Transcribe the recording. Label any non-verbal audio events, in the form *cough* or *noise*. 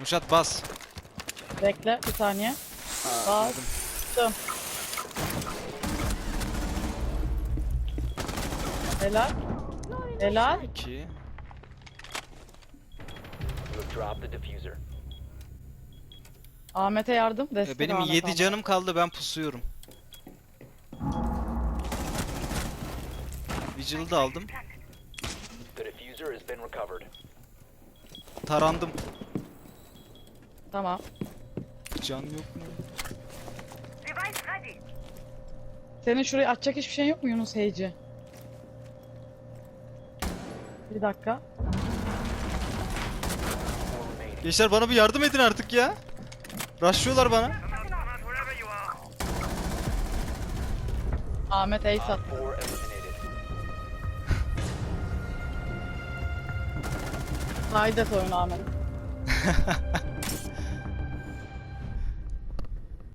Muşat bas. Bekle bir saniye. Bas. Tım. Helal. Helal. 2. You have dropped the diffuser. Ahmet'e yardım. Destek E, Benim Ahmet 7 Ahmet. canım kaldı ben pusuyorum. Vigil'ı da aldım. Tarandım. Tamam. Can yok mu? Senin şurayı açacak hiçbir şey yok mu Yunus Heyci? Bir dakika. Gençler bana bir yardım edin artık ya. Rushlıyorlar bana. Ahmet ace Op at. 4 eliminated. Haydi oyun Ahmet. *laughs*